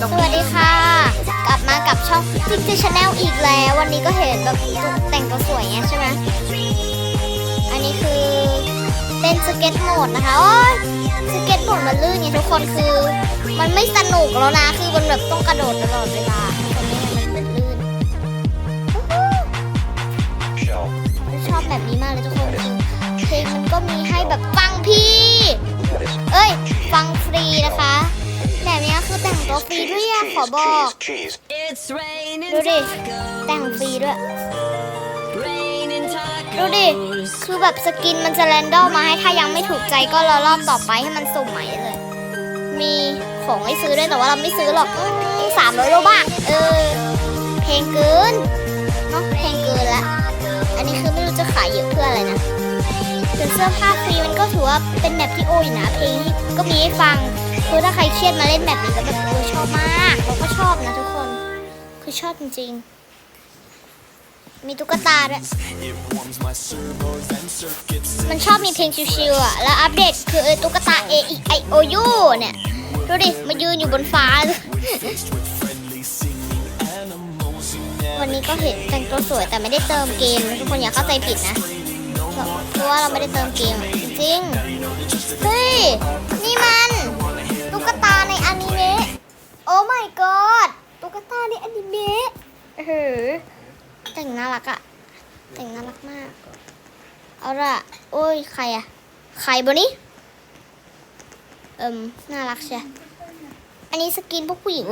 สวัสดีค่ะ กลับมากับช่องพิกซี่ชาแนลอีกแล้ว วันนี้ก็เห็นแบบแต่งตัวสวยไงใช่ไหมอันนี้คือเป็นสเก็ตโหมดนะคะโอ้ยสเก็ตโหมดมันลื่นไงทุกคนคือ มันไม่สนุกแล้วนะคือมันแบบต้องกระโดดตลอดเวลาตอนนี้มันมันลื่นชอบแบบนี้มากเลยทุกคนคือเพลงมันก็มีให้แบบฟังพี่ อะขอบอก cheese. It's raining ดูดิ tacos. แต่งฟรีด้วย Raining tacos. ดูดิ คือแบบสกินมันจะแรนดอมมาให้ถ้ายังไม่ถูกใจก็รอรอบต่อไปให้มันสุ่มใหม่เลย มีของให้ซื้อด้วยแต่ว่าเราไม่ซื้อหรอกสามร้อยโลบาทเออ เพลงเกินเนาะเพลงเกินละ อันนี้คือไม่รู้จะขายเยอะเพื่ออะไรนะแต่เสื้อผ้าฟรีมันก็ถือว่าเป็นแบบที่โอ้ยนะเพลงก็มีให้ฟัง คือถ้าใครเครียดมาเล่นแบบนี้ก็แบบเออชอบมากเราก็ชอบนะทุกคน คือชอบจริงๆ มีตุ๊กตาด้วย มันชอบมีเพลงชิวๆอะ แล้วอัปเดตคือตุ๊กตา A E I O U เนี่ย ดูดิ มายืนอยู่บนฟ้าเลยวันนี้ก็เห็นแต่งตัวสวยแต่ไม่ได้เติมเกม ทุกคนอย่าเข้าใจผิดนะเพราะว่าเราไม่ได้เติมเกมจริง เฮ้ย นี่มัน โอ้ my god ตุ๊กตาในอนิเมะเออแต่งน่ารักอะแต่งน่ารักมาก เอาละโอ้ย ใครอะใครบนนี้ เอิมน่ารักใช่อันนี้สกินพวกผู้หญิง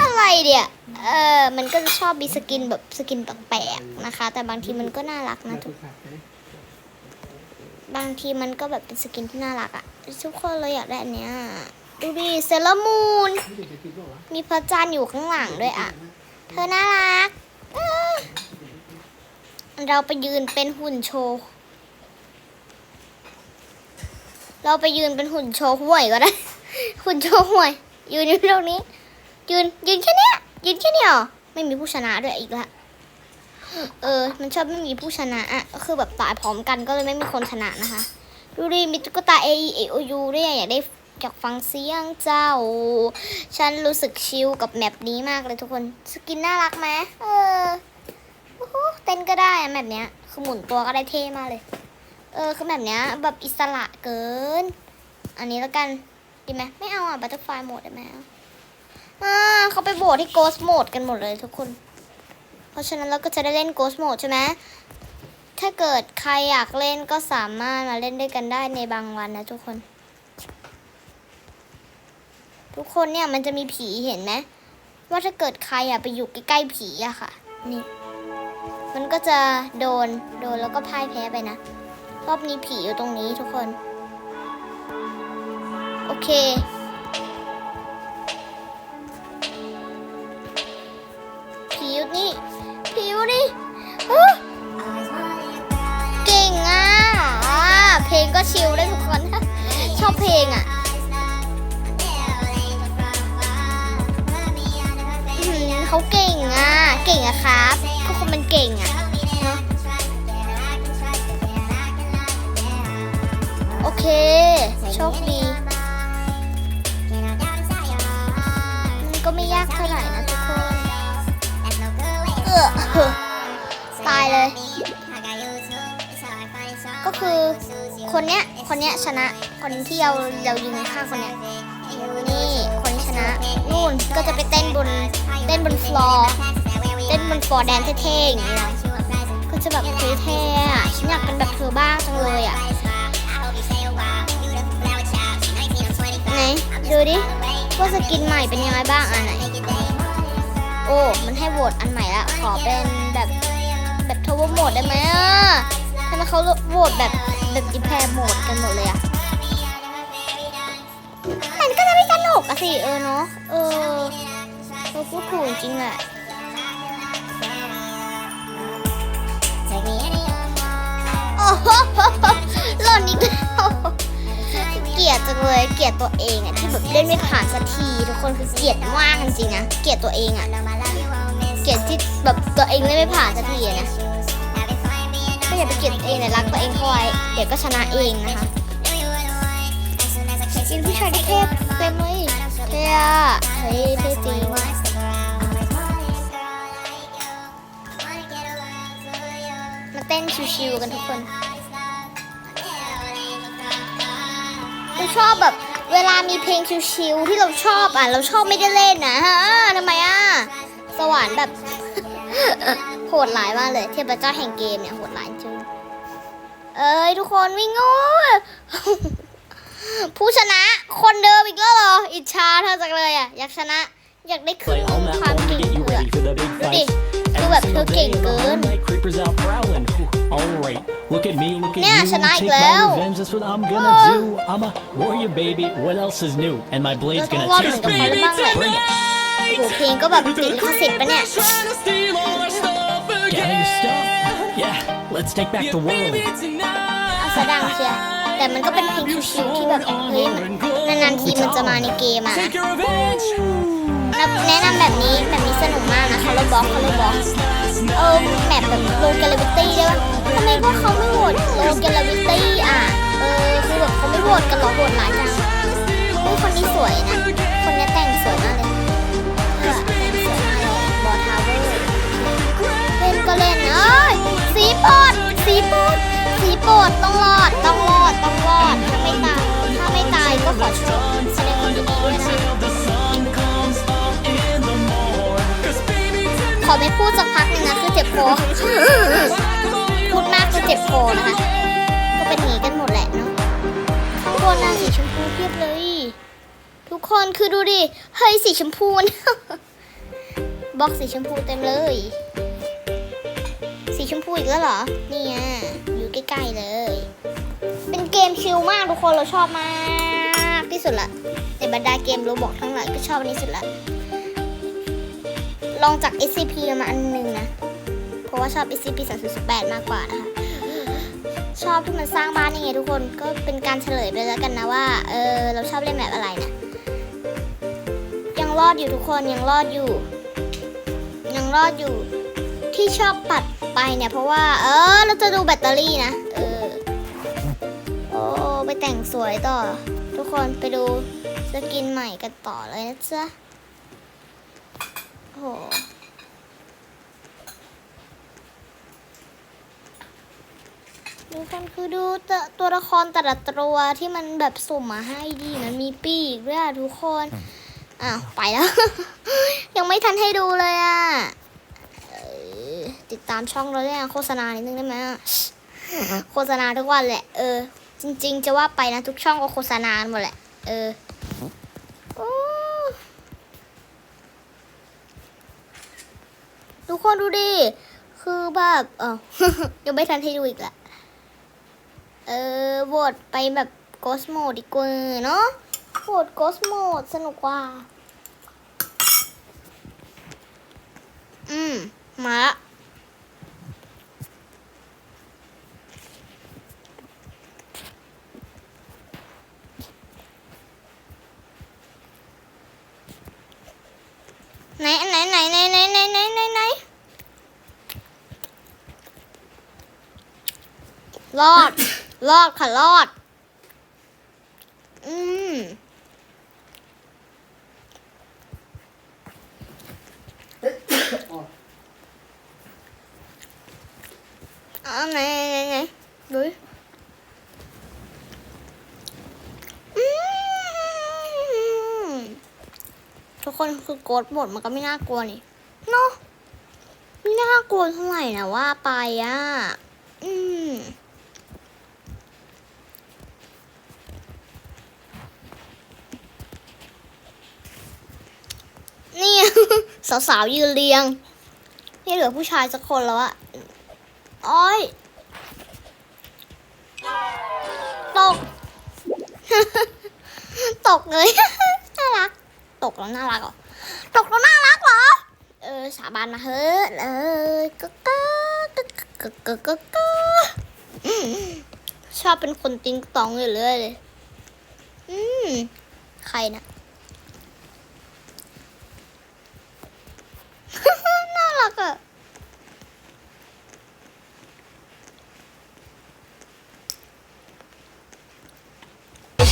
อะไรเดียเออมันก็จะชอบมีสกินแบบสกินแปลกๆนะคะ แต่บางทีมันก็น่ารักนะทุกบางทีมันก็แบบเป็นสกินที่น่ารักอะทุกคนเลยอยากได้อันเนี้ย ดูดิเซเลมูน มีพระจันทร์อยู่ข้างหลังด้วยอะ เธอน่ารัก เราไปยืนเป็นหุ่นโชว์ เราไปยืนเป็นหุ่นโชว์ห่วยก็ได้ หุ่นโชว์ห่วย ยืนอยู่ตรงนี้ ยืนยืนแค่เนี้ย ยืนแค่เนี้ยหรอ ไม่มีผู้ชนะด้วยอีกละเออ มันชอบไม่มีผู้ชนะอะก็คือแบบตายพร้อมกันก็เลยไม่มีคนชนะนะคะ ดูดิมีตุ๊กตา A E A O U ด้วยอยากได้ อยากฟังเสียงเจ้า ฉันรู้สึกชิลกับแมปนี้มากเลยทุกคน สกินน่ารักไหมเออโอ้โหเต้นก็ได้อะแบบเนี้ย คือหมุนตัวก็ได้เท่มากเลย เออ คือแบบเนี้ยแบบอิสระเกิน อันนี้แล้วกัน ดีไหมไม่เอาอะบัตเตอร์ไฟโหมดได้ไหมอ่าเขาไปโบดที่โกสโหมดกันหมดเลยทุกคน เพราะฉะนั้นเราก็จะได้เล่น Ghost Mode ใช่ไหมถ้าเกิดใครอยากเล่นก็สามารถมาเล่นด้วยกันได้ในบางวันนะทุกคน ทุกคนเนี่ยมันจะมีผีเห็นไหมว่าถ้าเกิดใครอะไปอยู่ใกล้ๆผีอะค่ะ นี่ มันก็จะโดนโดนแล้วก็พ่ายแพ้ไปนะรอบนี้ผีอยู่ตรงนี้ทุกคน โอเค ผีอยู่นี่ผิวดิเฮ้ยเก่งอะเพลงก็ชิลได้ทุกคนชอบเพลงอะ เขาเก่งอะ เก่งอะครับทุกคนมันเก่งอะโอเค โชคดี มันก็ไม่ยากเท่าไหร่นะทุกคน เออตายเลย ก็คือคนเนี้ย คนเนี้ยชนะ คนที่เราเรายิงฆ่าคนเนี้ย นี่ คนที่ชนะ นู่นก็จะไปเต้นบน เต้นบนฟลอร์เต้นบนฟลอร์แดนเท่ๆอย่างนี้นะก็จะแบบเท่ๆอะฉันอยากเป็นแบบเธอบ้างจังเลยอะไหนดูดิว่าสกินใหม่เป็นยังไงบ้างอะไหนโอ้มันให้โหวตอันใหม่ละขอเป็นแบบแบบทวโหมดได้ไหมอะทำไมเขาโหวตแบบแบบดิแพร์โหมดกันหมดเลยอะมันก็จะไม่สนุกอะสิเออเนาะเออ เราพูดถูกจริงแหละโอ้โหหล่นอีกแล้วเกลียดจังเลยเกลียดตัวเองอะที่แบบเล่นไม่ผ่านสักทีทุกคนคือเกลียดมากจริงๆนะเกลียดตัวเองอะเกลียดที่แบบตัวเองเล่นไม่ผ่านสักทีอะนะก็อย่าไปเกลียดตัวเองเลยรักตัวเองเข้าไว้เดี๋ยวก็ชนะเองนะคะกินผู้ชายที่เทพเต็มเลยเท่ อะชิวๆกันทุกคนเราชอบแบบเวลามีเพลงชิวๆที่เราชอบอะ เราชอบไม่ได้เล่นนะฮะทำไมอะ สวรรค์แบบโหดร้ายมากเลย เทพเจ้าแห่งเกมเนี่ยโหดร้ายจริง เอ้ยทุกคนวิ่งงผู้ชนะคนเดิมอีกแล้วเหรอ อิจฉาเธอจังเลยอะ อยากชนะ อยากได้ขึ้นความเก่ง to get you เผื่อ ready for the big ดูดิคือแบบเธอเก่งเกิน Night creepers out prowling. All right, look at me, look at เนี่ย you. ชนะอีก Take แล้ว my revenge. That's what I'm gonna do. I'm a warrior, baby. What else is new? And my เรา blade's ต้อง gonna รอดเหมือน taste กับเขา me. บ้างแหละ Bring it. โอ้โหเพลงก็แบบติดลิขสิทธิ์ปะเนี่ย Trying to steal all our stuff Gather your stuff. again. Yeah, let's take back the world. Baby, tonight. เอาซะดังเชียร์แต่มันก็เป็นเพลงชิวๆที่แบบเฮ้ยนานๆทีมันจะมาในเกมอะนะ Take your revenge. แนะนำแบบนี้แบบนี้สนุกมากนะคาร์ลบ็อกคาร์ลบ็อกเออแมปแบบโลกาลวิตี้ได้ปะทำไมพวกเขาไม่โหวตโลกาลวิตี้อะเออคือแบบเขาไม่โหวตกันหรอโหวตหลายจังเฮ้ยคนนี้สวยนะ คนนี้แต่งสวยมากเลยแต่งสวยมากเลยบอทาวเวอร์เล่นก็เล่นเอ้ยสีโปดสีโปดสีโปดต้องรอ คอพูดมากคือเจ็บคอนะคะ ก็เป็นหนีกันหมดแหละเนาะทุกคนนะสีชมพูเพียบเลย ทุกคนคือดูดิ เฮ้ยสีชมพูนะบล็อกสีชมพูเต็มเลย สีชมพูอีกแล้วเหรอ นี่ไงอยู่ใกล้ๆเลย เป็นเกมชิลมากทุกคนเราชอบมากที่สุดละในบรรดาเกมโรบอกทั้งหลายก็ชอบอันนี้สุดละลองจาก SCP มาอันหนึงนะ เพราะว่าชอบ SCP 308มากกว่านะคะ ชอบที่มันสร้างบ้านยังไงทุกคนก็เป็นการเฉลยไปแล้วกันนะว่า เออ เราชอบเล่นแบบอะไรนะยังรอดอยู่ทุกคนยังรอดอยู่ ยังรอดอยู่ ที่ชอบปัดไปเนี่ย เพราะว่า เออ เราจะดูแบตเตอรี่นะ เออ โอ้ไปแต่งสวยต่อ ทุกคนไปดูสกินใหม่กันต่อเลยนะจ๊ะโอ้ โหดูคนคือดูตัวตัวละครแต่ละตัวที่มันแบบสุ่มมาให้ดีมันมีปีกด้วยอะทุกคนอ้าวไปแล้ว ยังไม่ทันให้ดูเลยอะเอ่อติดตามช่องเราด้วยนะโฆษณานิดนึงได้ไหมอะโฆษณาทุกวันแหละ เออ จริง ๆ จะว่าไปนะทุกช่องก็โฆษณาหมดแหละ เออโอ้ทุกคนดูดิ คือแบบเออยังไม่ทันให้ดูอีกละ เออโหวตไปแบบโกสโมดีกว่าเนาะโหวตโกสโมดสนุกกว่า อืม มาละไหนไหนไหนไหนไหนไหนไหนไหนไหนรอด รอดค่ะรอด อืมอ่าไหนไหนไหนดูดิอืมทุกคนคือโกดหมดมันก็ไม่น่ากลัวนี่เนาะไม่น่ากลัวเท่าไหร่นะว่าไปอะ อืม นี่ สาวๆยืนเรียง นี่เหลือผู้ชายสักคนแล้วอะโอ้ยตก ตกเลย น่ารัก ตกแล้วน่ารักเหรอ ตกแล้วน่ารักเหรอ เออ สาบานมาเฮ้ยเลยก็ก็ก็ก็ก็ก็ก็ชอบเป็นคนติงตองอยู่เรื่อยเลย อืม ใครนะ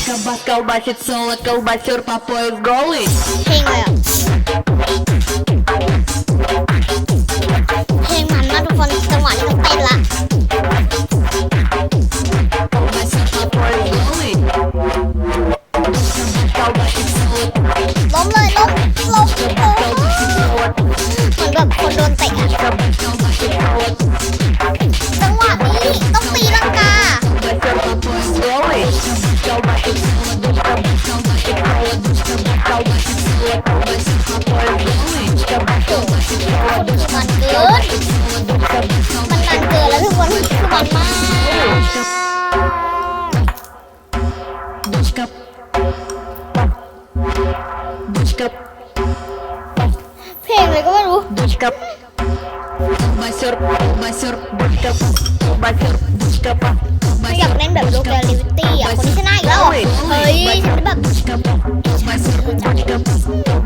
Кабак колбасит соло, колбасер попоев голый. Hey. กับเพลงอะไรก็ไม่รู้ดุชกับมาเซอร์มาเซอร์ดุชกับมาเซอร์ดุชกับอยากเล่นแบบโลกเรลลิตี้อะคนที่ชนะอีกแล้วเฮ้ยฉันแบบมาเซอร์ดุชกับ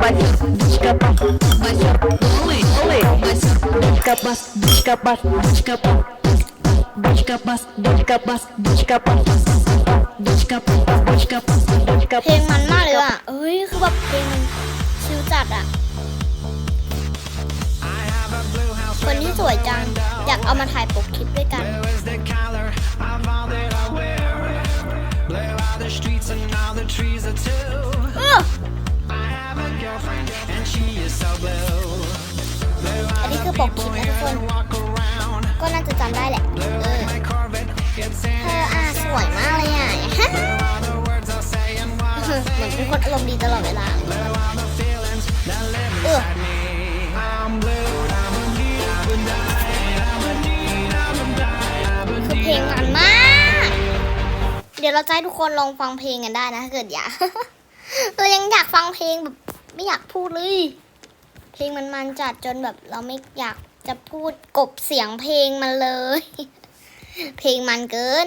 มาเซอร์ดุชกับมาเซอร์ดุชกับมาดุชกับดุชกับดุชกับดุชกับดุชกับดุชกับดุชกับเพลงมันมากเลยอะ ฮ้ย คือแบบเพลงมันชิลจัดอะคนที่สวยจัง อยากเอามาถ่ายปกคลิปด้วยกัน Blue is the color of all that I wear. Blue are the streets and all the trees are too. เออ I have a girlfriend and she is so blue. Blue อันนี้คือปกคลิปนะทุกคน walk around. ก็น่าจะจำได้แหละ คนอารมณ์ดีตลอดเวลาเออคือเพลงมันมาก เดี๋ยวเราจะให้ทุกคนลองฟังเพลงกันได้นะถ้าเกิดอยากเรายังอยากฟังเพลงแบบไม่อยากพูดเลย เพลงมันมันจัดจนแบบเราไม่อยากจะพูดกบเสียงเพลงมันเลย เพลงมันเกิน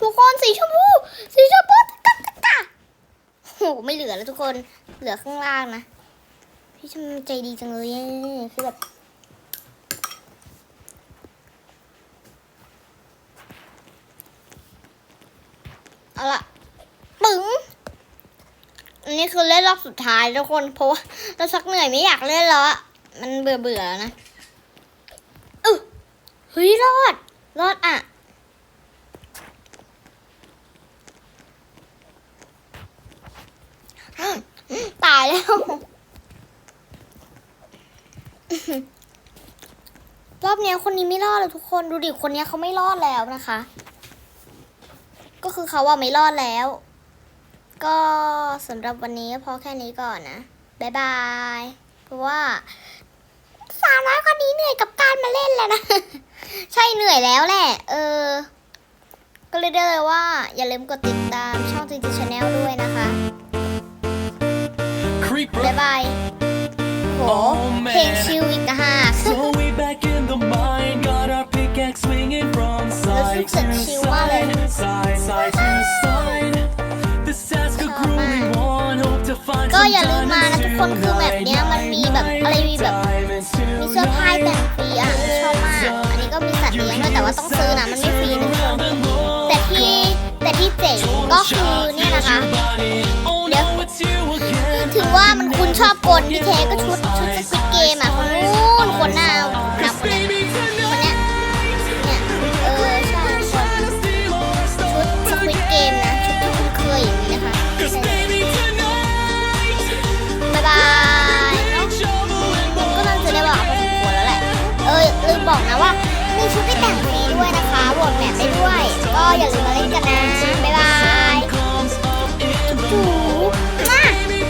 ทุกคนสีชมพู สีชมพูตะกะตะโหไม่เหลือแล้วทุกคน เหลือข้างล่างนะ พี่ชมใจดีจังเลยคือแบบเอาละปึ๋งอันนี้คือเล่นรอบสุดท้ายทุกคนเพราะว่าเราชักเหนื่อยไม่อยากเล่นแล้วอะมันเบื่อเบื่อแล้วนะเออเฮ้ยรอด รอดอะตายแล้ว รอบเนี้ยคนนี้ไม่รอดเลยทุกคนดูดิคนเนี้ยเขาไม่รอดแล้วนะคะ ก็คือเขาว่าไม่รอดแล้ว ก็สำหรับวันนี้ก็พอแค่นี้ก่อนนะบ๊ายบาย เพราะว่าสาวน้อยคนนี้เหนื่อยกับการมาเล่นแล้วนะ ใช่เหนื่อยแล้วแหละ เออ ก็เลยได้เลยว่า อย่าลืมกดติดตามช่องจริงๆชาแนลด้วยนะคะ Creeper. บ๊ายบายโห Oh, เพลง man. ชิลอีกนะฮะ So we back in the mine, got our pickaxe swinging from side Let's look to at chill while side, side, side to side. The Saska grew we won, hope to find ก็ some อย่าลืมมานะทุกคนคือแบบ diamonds เนี้ยมันมีแบบอะไรมีแบบ diamonds มีเสื้อผ้าแต่งฟรีอะชอบมาก อันนี้ก็มีสัตว์เลี้ยงด้วยแต่ว่าต้องซื้อนะมันไม่ฟรีนะทุกคน แต่ที่แต่ที่เจ๋งก็คือเนี่ยนะคะ Oh เดี๋ยว no, it's you again. ถึงว่ามันคุณชอบกลที่แท้ก็ชุดชุดสควิตเกมอะ ya lima lagi kan?